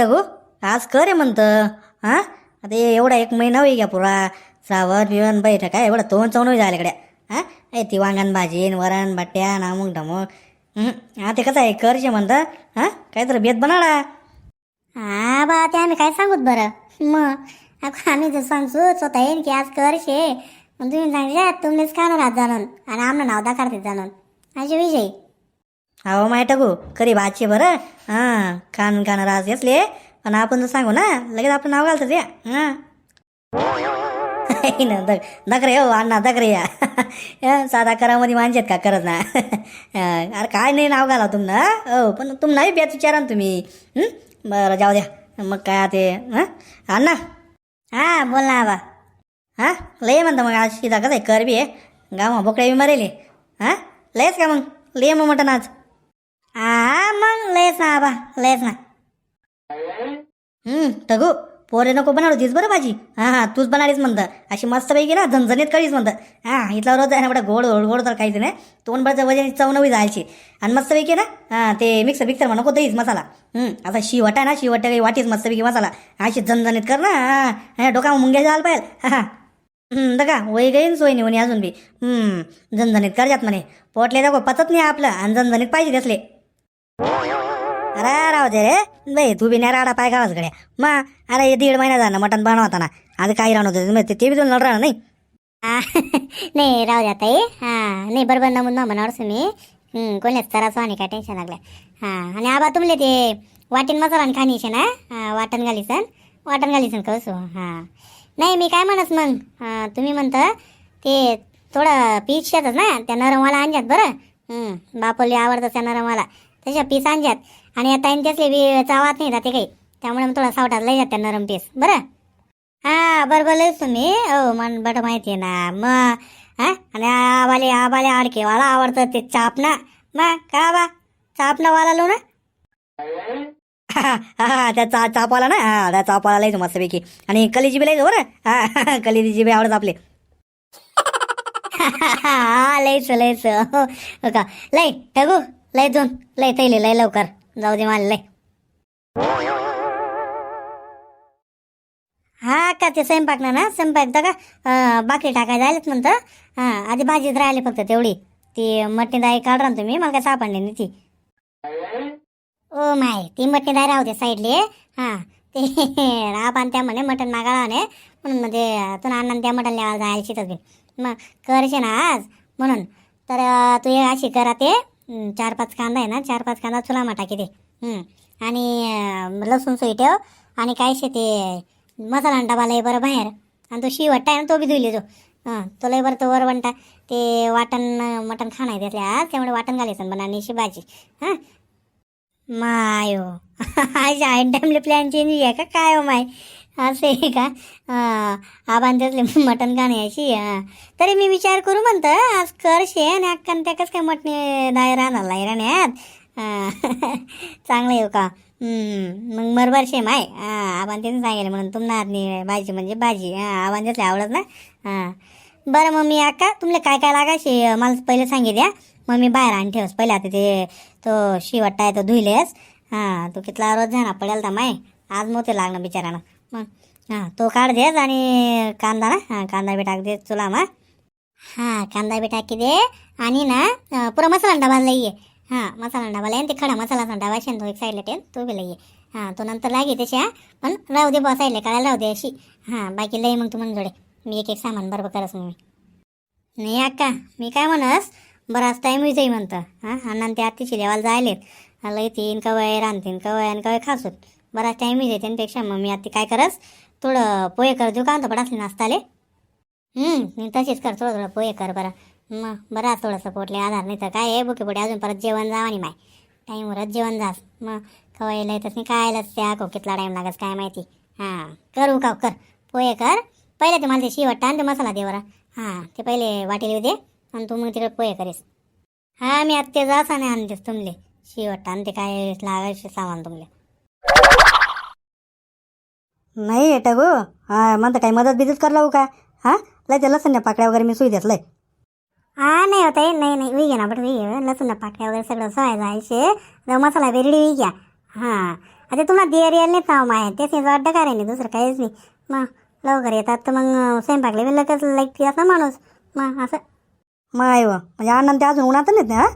टगू हो? आज कर आहे म्हणतं. हां? आता एवढा एक महिना होई घ्या पुरा. श्रावण बिवण बैठ काय एवढा तोंड चवण होई इकडे. हां? ए ती वांगण भाजी वरण बट्ट्या नामुक ढमुक. हं, हा ते कसं आहे? करशे म्हणतं. हां? काहीतरी बेत बनाडा. हा बा ते आम्ही काय सांगूत बरं? मग आता आम्ही जर सांगतो स्वतः येईन की आज करशे मग तुम्ही सांगले तुम्हीच खाणार आज जाणून. आणि आमनं नाव दाखवते जाणून. असे विषय. हो माय टगू करी भाचे बरं? हां खान खान राज घेतले. पण आपण सांगू ना लगेच आपलं नाव घालतं ते हां. ना दग दगरे हो अण्णा दगरे या. साधा करामध्ये माणसेत का? करत ना. अरे काय नाही नाव घाला तुमनं हो? पण तुम नाही विचारा ना तुम्ही. बरं जाऊ द्या. मग काय ते हां अण्णा. हा बोल ना बा हां लय म्हणता मग आज शिदा कसं आहे? करबी आहे. गावा बोकड्या बी मरेले. हां? लयच का मग? लय मग मटण आज. ना बा लयच ना हम्म टगू पोरे नको बनाडू तीच बरं भाजी हां हां तूच बनाडीस म्हणतं अशी मस्त पैकी ना झणझणीत कळीच म्हणतं हां इथला रोज आहे ना एवढा गोड गोड गोड तर काहीच नाही तोंड बळचं वजन चव नवी जायची आणि मस्त पैकी ना हां ते मिक्सर मिक्सर म्हणा नको दहीच मसाला हम्म, आता शिवट आहे ना शिवट काही वाटीच मस्त पैकी मसाला अशी झणझणीत कर ना हां डोका मुंग्या जायला पाहिजे हां हम्म, बघा वय गईन सोय नाही अजून बी हम्म, झणझणीत करजात म्हणे पोटले दाखव पचत नाही आपलं आणि झणझणीत पाहिजे त्यासले अरे राव दे रे. नाही तू बी नाही राडा पाय गावाच गड्या. मग अरे हे दीड महिना झाला मटण बनवता ना आता काही राहणार होतं ते- बी तुला राहणार नाही. नाही राहू द्या ताई. हां नाही बरोबर नमून न म्हणावरच मी. कोणी कोणीच आणि काय टेन्शन लागलं हा आणि आबा तुमले ते वाटण मसाला आणि खाणी ना वाटण घालीसन. वाटण घालीसन कसो हां. नाही मी काय म्हणस मग? तुम्ही म्हणता ते थोडं पीस शेतच ना त्या नरमवाला आणजात बरं. बापोली आवडतं त्या नरमवाला. तशा पीस आणजात. आणि आता त्यासले बी चावात नाही जाते काही. त्यामुळे मग थोडा सावटात लय जात नरम पीस बरं? हा बरोबर लयच तुम्ही. हो मन बट माहिती आहे ना. मग हा? आणि आबाले आबाले आडकेवाला आवडतं ते चापना मग का बा? चापना वाला लो ना. हा त्या चा चापाला ना? हा त्या चापाला लायचं मस्तपैकी. आणि कलीजी बी लायचं बरं? हा कलीजी बी आवडत आपले. हा लयच लयच. हो हो का? लय ठगू. लय दोन लय तैले लय लवकर. जाऊ दे मला हा का ते स्वयंपाक ना ना स्वयंपाक तर का बाकी टाकायला आलेत म्हणतं. हां आधी भाजीच राहिली फक्त तेवढी. ती मटणी दाई काढ तुम्ही मला काय सापडली नाही ती. ओ माय ती मटणी दाई राहू दे साईडले. हा ते आपण त्या म्हणे मटण मागाळा म्हणे म्हणून म्हणजे तुला अण्णा त्या मटण लिहायला जायला शिकत बी मग करशे ना आज म्हणून. तर तू अशी करा ते. चार पाच कांदा आहे ना चार पाच कांदा चुला टाकी दे. आणि लसूण सोय ठेव आणि काय शे ते मसाला डबा लय बरं बाहेर. आणि तो शिवट्टा आहे ना तो बी धुईले जो हां तो लय बरं तो वर वंटा. ते वाटण मटण खाणं आहे त्यातले आज त्यामुळे वाटण घालायचं बनानीची भाजी. हां. मायो. आज आयटमले प्लॅन चेंज आहे का? काय हो माय? असं आहे का? आबान मटण खाण्याची हां तरी मी विचार करू म्हणतं आज करशे आणि अक्कान त्या कसं काय मटणे दाय राहणार राहण्यात? चांगलं येऊ हो का? मग बरोबर शे माय हां आपण त्यांनी सांगितलं म्हणून तुम्हाला हातनी भाजी म्हणजे भाजी. हां त्यातले आवडत ना हां बरं मग मी अक्का तुमले काय काय लागायचे? मला पहिले सांगे द्या. मग मी बाहेर आण ठेवस. पहिले आता ते तो शिवट्टा आहे तो धुईलेस. हां तो कितला रोज जाणार पडेल तर माय. आज मोते लागणं बिचारानं. मग हां तो काढ देस आणि कांदा ना. हां कांदा बी टाक दे चुला मग. हां कांदा बी टाकी दे. आणि ना पुरा मसाला डबा लई ये. हां मसाला डबा लई ते खडा मसाला डबा शेन तो एक साईडला टेन तो बी लई ये. हां तो नंतर लागे त्याच्या पण राहू दे बा साईडला काढायला राहू दे अशी. हां बाकी लई मग तू म्हणून जोडे. मी एक एक सामान बरोबर करस मग मी. नाही अक्का मी काय म्हणस बराच टाईम जाई म्हणतं. हां अण्णा ते आत्तीची देवाला जायलेत. लई तीन कवय रानतीन कवय आणि कवय खासूत बराच टाईम येते त्यापेक्षा मग मी आता काय करस थोडं पोहे कर देऊ का? म्हणतो पडासले नाश्ताले. मी तशीच कर थोडं थोडं पोहे कर बरं. मग बरं थोडंसं पोटले आधार नाही तर काय आहे? बुके पोटे अजून परत जेवण जावा नाही माय टाईमवरच जेवण जास. मग कवायला येतच नाही काय कायलाच त्या को कितला टाईम लागस काय माहिती. हां करू का कर. पोहे कर. पहिले ते मला ते शिवट आणि ते मसाला दे बरं. हां ते पहिले वाटेल दे आणि तू मग तिकडे पोहे करीस. हां मी आत्ते जास आणि आणतेस तुमले. शिवट आणि ते काय लागायचे सामान तुमले. नाही टगू हा म्हणतं काही मदत बिदत कर लावू का? हां? लय ते लसण पाकड्या वगैरे मी सुई देत लय हा नाही होत आहे. नाही नाही विघ्या ना बट विघ्या लसूण पाकळ्या वगैरे सगळं सोय जायचे. तर मसाला बेरडी विघ्या हां. आता तुम्हाला देर यायला नाही नाव माय. तेच नाही वाटतं काय नाही दुसरं काहीच नाही. मग लवकर येतात तर मग स्वयंपाकला बी लगेच लाईक असा माणूस. मग असं. माय व म्हणजे अण्णा ते अजून उन्हात नाहीत ना हा?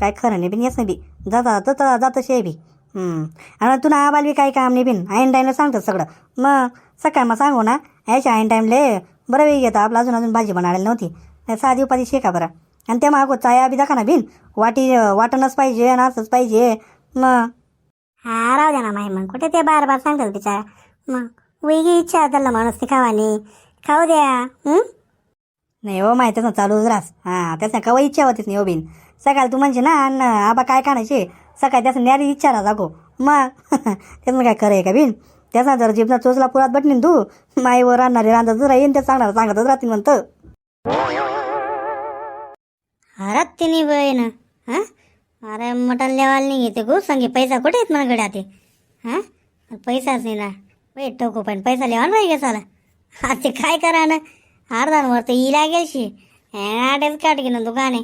काय खरं नाही बिन येस नाही बी. जाता जाता जातं शे बी. आणि तुला आबाल बी काही काम नाही बिन. ऐन टाईमला सांगतात सगळं. मग सकाळ मग सांगू ना. याच्या ऐन टाईमले बरं वेळ घेतं. आपलं अजून अजून भाजी बनायला नव्हती. नाही साधी उपाधी शेका बरं. आणि ते मागो चाया बी दाखा ना बिन. वाटी वाटणच पाहिजे आणि असंच पाहिजे. मग हा राहू द्या ना माय मग. कुठे ते बार बार सांगतात बिचारा. मग वेगळी इच्छा त्याला माणूस ती खावानी. खाऊ द्या? नाही हो माहिती ना चालूच रास हां त्याचं कवा इच्छा होतीच नाही हो बिन. सकाळी तू म्हणजे ना अन्न आबा काय खाण्याचे? सकाळी त्याचं न्यारी इच्छा ना जागो. मग त्याचं काय खरं आहे का बिन? त्याचा जर जीवना चोचला पुरात बटणीन तू माईवर राहणारे रांधत राहीन ते सांगणार सांगतच राहतील म्हणतं. हरात तिने बहीण हा? अरे मटण लेवाल नाही घेते गो सांगे पैसा कुठे आहेत मला गड्या ते? हा? पैसाच नाही ना. वेट टोको पण पैसा लेवा नाही का साला? हा ते काय करा ना? अर्धांवर तर इला गेलशी. आठच काट घेणं दुकाने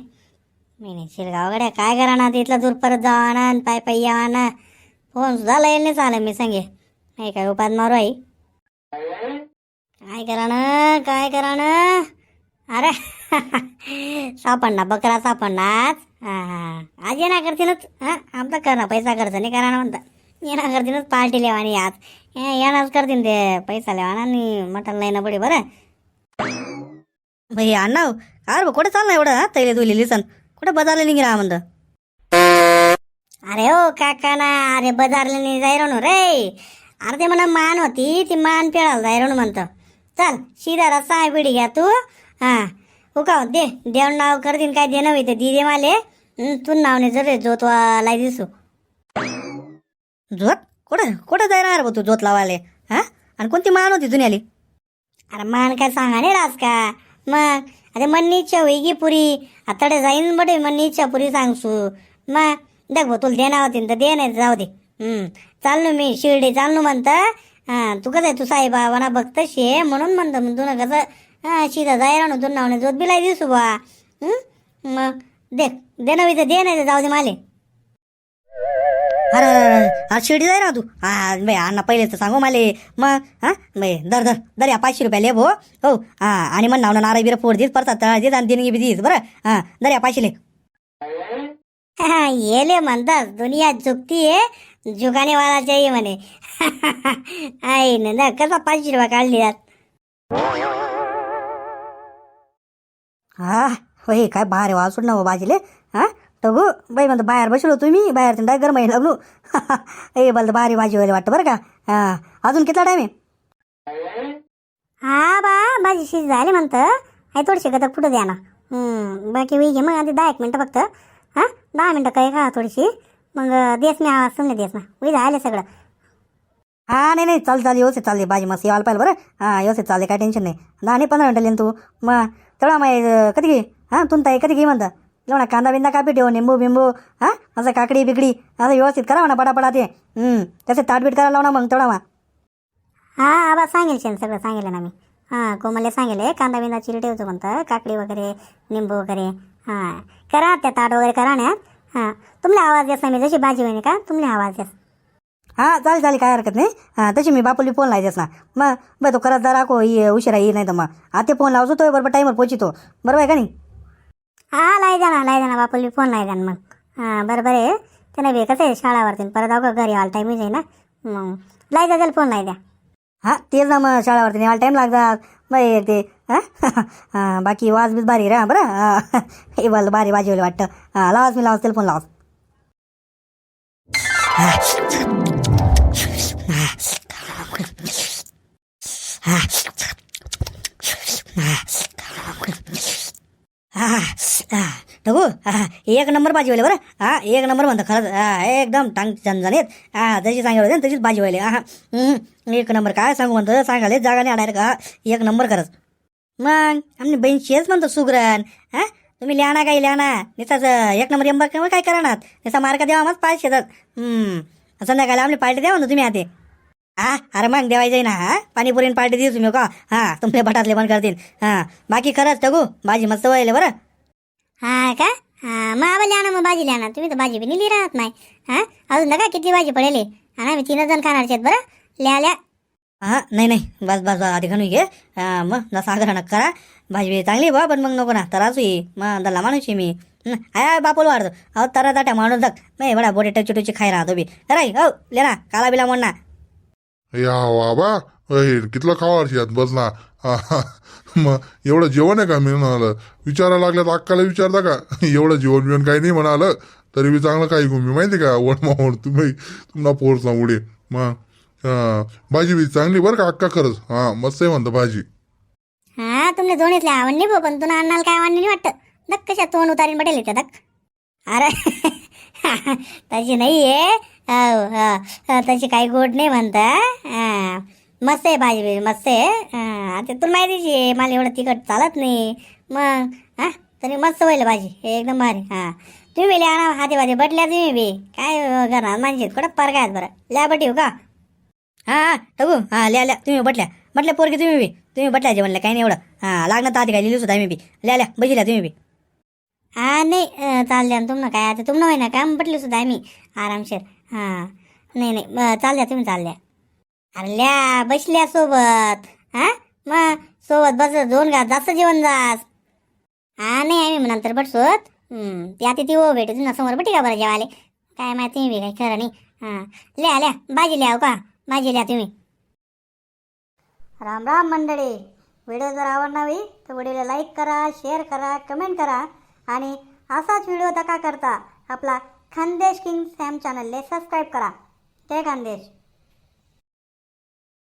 मी नाही शिरगावकडे काय करा ना तिथला दूर परत जावा ना आणि पाय पाय यावा ना. फोन सुद्धा लईल नाही चालेल मी सांगे. नाही काय उपात मारू आई. काय करा ना काय करा ना. अरे सापडना बकरा सापडनाच. हा हा. आज येणार करतीनच हा आमचा कर ना पैसा खर्च नाही करा ना म्हणता. येणार करतीलच पार्टी लेवानी आज. हे येणारच करतीन ते पैसा लेवाना आणि मटण लाईना पडे बरं. भाई अण्णा अरे कुठे चाललं एवढं तैले धुलेली लिसन कुठं बजारला निघी राहा म्हणतं अरे हो काका ना अरे बजारला नाही जायरो रे. अरे ते म्हणा मान होती ती मान पेळाला जायरो म्हणतं. चल शिदा रस्ता आहे पिढी घ्या तू. हा हो का दे. देव नाव करतीन काय देणं नव्हे ते. दी दे माले. तू नाव नाही जर जोतवाला दिसू. जोत? कुठं कुठं जाय राहणार तू जोत लावाले हा? आणि कोणती मान होती जुन्याली अरे मान काय सांगा नाही राज का? मग अरे मन्नी इच्छा होई पुरी आताडे जाईन बटे मन्नी इच्छा पुरी सांगसू. मग देख भाऊ तुला देणार होती तर दे नाही तर जाऊ दे. हम्म चाललो मी शिर्डी चाललो म्हणतं. हां तू कसं आहे तू साईबाबांना बघत शे म्हणून म्हणतं. मग तुला कसं हां शिदा जायला ना तू नावने जोत बिलाय दिसू बा. मग देख दे नव्हे तर दे नाही तर जाऊ दे माले. अरे अरे, शिर्डी जाय ना तू. हा बाई अण्णा पहिले तर सांगू माले. मग हा? बाई दर दर दर या पाचशे रुपया लेब हो हो आणि मग नावनं नारळ बिरं फोड देत परतात तळा देत आणि देणगी बी देत बरं? हा दर या पाचशे ले हा, येले म्हणतात दुनिया झुकती आहे जुगाने वाला चाहिए म्हणे. आई ना कसा पाचशे रुपये काढली यात? हा होय काय बाहेर वाचून ना हो बाजीले हा? टगू बाई म्हणतो बाहेर बसलो तुम्ही बाहेर तुम्ही गरम आहे लागलो. ए बल बाहेर भाजी व्हायला वाटतं बरं का? हा. अजून कितला टाईम आहे? हा बा भाजी शिज झाली म्हणतं. आई थोडीशी का कुठं द्या ना. बाकी वेळ घे मग आधी दहा एक मिनटं फक्त. हां दहा मिनटं काही खा थोडीशी. मग देस मी आवाज समजा देस ना. वेळ झाले सगळं. हा नाही नाही चाल चाल व्यवस्थित चालली भाजी मस्त यायला पाहिजे बरं. हा व्यवस्थित चालले काय टेन्शन नाही. दहा नाही पंधरा मिनटं लेन तू. मग तेवढा मग कधी घे? हां तुम ताई कधी घे म्हणता? जेवणा कांदा बिंदा कापी ठेव निंबू बिंबू हां? असं काकडी बिकडी असं व्यवस्थित करा म्हणा पटापटा ते. हम्म, त्याचं ताटबीट करायला लावणार मग तेवढा मग हा आबा सांगेल शेन सगळं सांगेल ना मी. हां कोमलले सांगेल कांदा बिंदा चिरी ठेवतो म्हणतं काकडी वगैरे निंबू वगैरे. हां करा त्या ताट वगैरे करा ना हां तुमले आवाज येस मी जशी भाजी होईन का तुमले आवाज येस हां चालेल चालेल काय हरकत नाही. हां तशी मी बापूली फोन लावायचेस ना मग बरं तो करत जरा को उशिरा ये नाही तर मग. आता फोन लावतो तो बरोबर टाईमवर पोचितो. बरोबर आहे का नाही? हा लाई जा ना लाई द्या ना फोन लाई जा ना मग. हां बरं बरं आहे. त्यानं बे कसं आहे शाळावरती. परत अगं घरी ऑल टाईम आहे ना. मग लाई जा त्याला फोन लाई द्या. हां तेच ना मग शाळावरती ऑल टाईम लागतात. मग ते हां? बाकी वाज बीज भारी रा बरं? हे बोल भारी वाजवलं वाटतं. हां लावाच मी लावाच त्याला फोन लावाच. नको एक नंबर भाजी व्हायला बरं. हा एक नंबर म्हणतो खरंच. हा एकदम टांग झणझणीत हा जशी सांगायला होते ना तशीच भाजी व्हायला. हा एक नंबर काय सांगू म्हणतो? सांगायला जागा नाही आणायला का? एक नंबर खरंच. मग आम्ही बहीण शेच म्हणतो सुगरण. हा? तुम्ही लिहा ना काही लिहा ना एक नंबर एंबर काय करणार? निसा मार्क द्यावा मग पाच शेतात संध्याकाळी आपली पार्टी द्या म्हणतो तुम्ही आते हा? अरे मग देवायचं ना हा? पाणीपुरीन पार्टी देऊ तुम्ही का? हा तुमचे भटातले पण करतील. हा बाकी खरंच टगू भाजी मस्त व्हायला बरं? हा का? हा मग आबा लिहा ना मग भाजी लिहा ना तुम्ही तर भाजी बी नेली राहत नाही. हा? अजून नका किती भाजी पडेल. आणि आम्ही तीनच जण खाणारचे आहेत बरं? ल्या ल्या. हा नाही नाही. बस बस बस आधी घालून घे. हा, मग जसा आग्रह नका करा. भाजी बी चांगली बा पण मग नको ना. तराच ये मग दल्ला माणूस आहे मी. हं, आय बापोल वाढतो अहो तरा ताट्या माणूस दक नाही बडा बोटे टची टची खाई राहतो बी. राई हो ले ना. काला बिला म्हणा या बाबा अय, कितलं खावा यात बस ना. मग एवढं जेवण आहे का मी म्हणालं. विचारायला लागलं तर अक्काला विचारता का? एवढं जेवण बिवण काही नाही म्हणालं. तरी बी चांगलं काही घुमी माहिती का? वड मावड तुम्ही तुम्हाला पोरचा उडे मग हा, भाजी बी चांगली बरं का अक्का खरंच? हा मस्त आहे म्हणतं भाजी. हा तुमने दोन्हीतले आवडली पण तुला अन्नाला काय आवडली नाही वाटतं? दक कशा तोंड उतारीन पटेल त्या दक अरे तशी नाही आहे. हो, हो. हो, तशी काही गोड नाही म्हणता. हा. मस्त आहे भाजी मस्त आहे. हा, ते तुला माहितीच आहे मला एवढं तिखट चालत नाही. मग हा तरी मस्त होईल भाजी एकदम भारी. हा. तुम्ही लिहा ना हाते भाजी बटल्या तुम्ही बी. काय करणार माणसे? कुठं फरक काय बरं. लिहा बटी येऊ का? हा हा टगू हा लिया लिया. तुम्ही बटल्या. म्हटल्या पोरगी तुम्ही बी. तुम्ही बटल्या जेवणल्या काही नाही एवढं. हा लागणार तर आधी काय लिहिली सुद्धा मी बी. लिया लिया बजिल्या तुम्ही बी. हा नाही चालले चालल्या ना तुम्हाला काय आता तुम्हाला होईना का म्हटलं सुद्धा आम्ही. आरामशीर. हां. नाही नाही चालल्या तुम्ही चालल्या अरे ल्या बसल्या सोबत. हा? मग सोबत बस दोन घास जास्त जेवण जास. हा नाही आम्ही मग नंतर बटसोत त्या ती आता ती हो भेटू तुला समोर बटी का बरं जेवाले काय माहिती मी बी काही खरं नाही. हां. लिहा ल्या भाजी लिहा हो का? भाजी लिहा तुम्ही. राम राम मंडळी. व्हिडिओ जर आवडणावी तर व्हिडिओला लाईक करा शेअर करा कमेंट करा. आणि असाच व्हिडिओ दका करता आपला खानदेश किंग सॅम चॅनलले सबस्क्राईब करा. जय खानदेश.